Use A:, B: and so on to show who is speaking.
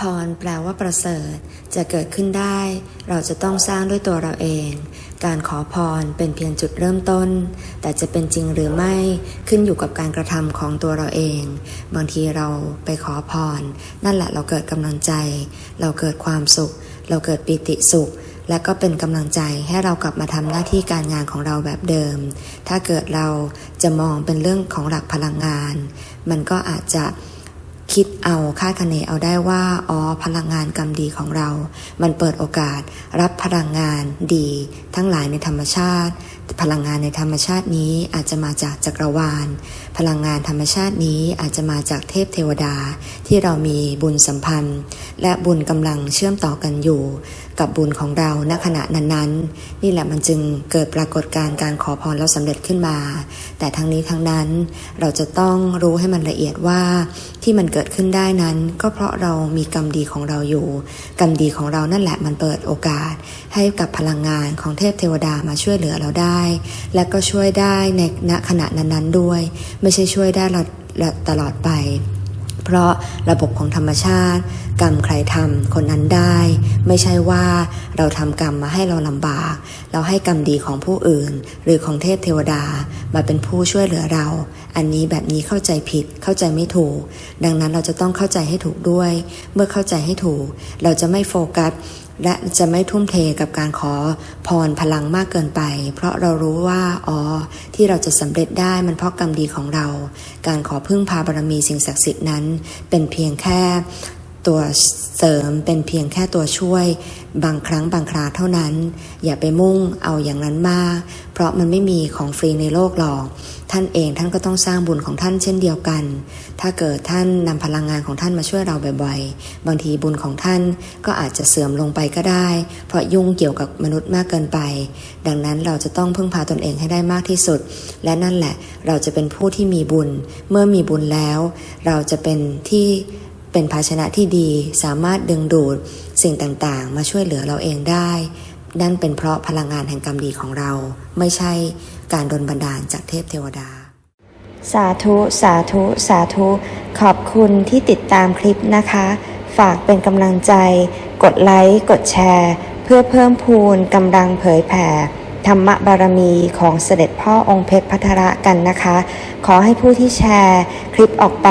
A: พรแปลว่าประเสริฐ จะเกิดขึ้นได้ เราจะต้องสร้างด้วยตัวเราเอง การขอพรเป็นเพียงจุดเริ่มต้น แต่จะเป็นจริงหรือไม่ขึ้นอยู่กับการกระทำของตัวเราเอง บางทีเราไปขอพร นั่นแหละเราเกิดกำลังใจ เราเกิดความสุข เราเกิดปิติสุข และก็เป็นกำลังใจให้เรากลับมาทำหน้าที่การงานของเราแบบเดิม ถ้าเกิดเราจะมองเป็นเรื่องของหลักพลังงาน มันก็อาจจะ คิดเอาคาดคะเนเอาได้ว่าอ๋อพลังงานกรรมดีของเรา มันเปิดโอกาสรับพลังงานดี ทั้งหลายในธรรมชาติ พลังงานในธรรมชาตินี้อาจจะมาจากจักรวาล พลังงานธรรมชาตินี้อาจจะมาจากเทพเทวดา ที่เรามีบุญสัมพันธ์ และบุญกำลังเชื่อมต่อกันอยู่ กับบุญของเราณขณะนั้นๆ นี่แหละมันจึงเกิดปรากฏการณ์การขอพรแล้วสำเร็จขึ้นมา แต่ทั้งนี้ทั้งนั้นเราจะต้องรู้ให้มันละเอียดว่าที่มันเกิดกิดขึ้นได้นั้น ก็เพราะเรามีกรรมดีของเราอยู่ กรรมดีของเรานั่นแหละมันเปิดโอกาส ให้กับพลังงานของเทพเทวดามาช่วยเหลือเราได้ และก็ช่วยได้ในณขณะนั้นๆด้วย ไม่ใช่ช่วยได้เราตลอดไป เพราะระบบของธรรมชาติ กรรมใครทำคนนั้นได้ ไม่ใช่ว่าเราทำกรรมมาให้เราลำบาก เราให้กรรมดีของผู้อื่น หรือของเทพเทวดามาเป็นผู้ช่วยเหลือเรา อันนี้แบบนี้เข้าใจผิดเข้าใจไม่ถูก ดังนั้นเราจะต้องเข้าใจให้ถูกด้วย เมื่อเข้าใจให้ถูก เราจะไม่โฟกัส และจะไม่ทุ่มเทกับการขอพรพลังมากเกินไป เพราะเรารู้ว่าอ๋อที่เราจะสำเร็จได้มันเพราะกรรมดีของเรา การขอพึ่งพาบารมีสิ่งศักดิ์สิทธิ์นั้น เป็นเพียงแค่ ตัวเสริมเป็นเพียงแค่ตัวช่วย บางครั้งบางคราเท่านั้น อย่าไปมุ่งเอาอย่างนั้นมาก เพราะมันไม่มีของฟรีในโลกหรอก ท่านเองท่านก็ต้องสร้างบุญของท่านเช่นเดียวกัน ถ้าเกิดท่านนำพลังงานของท่านมาช่วยเราบ่อยๆ บางทีบุญของท่านก็อาจจะเสื่อมลงไปก็ได้ เพราะยุ่งเกี่ยวกับมนุษย์มากเกินไป ดังนั้นเราจะต้องพึ่งพาตนเองให้ได้มากที่สุด และนั่นแหละเราจะเป็นผู้ที่มีบุญ เมื่อมีบุญแล้ว เราจะเป็นที่ เป็นภาชนะที่ดีสามารถดึงดูดสิ่งต่างๆ มาช่วยเหลือเราเองได้ นั่นเป็นเพราะพลังงานแห่งกรรมดีของเรา ไม่ใช่การดลบันดาลจากเทพเทวดา
B: สาธุ สาธุ สาธุ ขอบคุณที่ติดตามคลิปนะคะ ฝากเป็นกำลังใจ กดไลค์ กดแชร์ เพื่อเพิ่มพูนกำลังเผยแผ่ ธรรมบารมีของเสด็จพ่อองค์เพชรพัทระกันนะคะ ขอให้ผู้ที่แชร์คลิปออกไป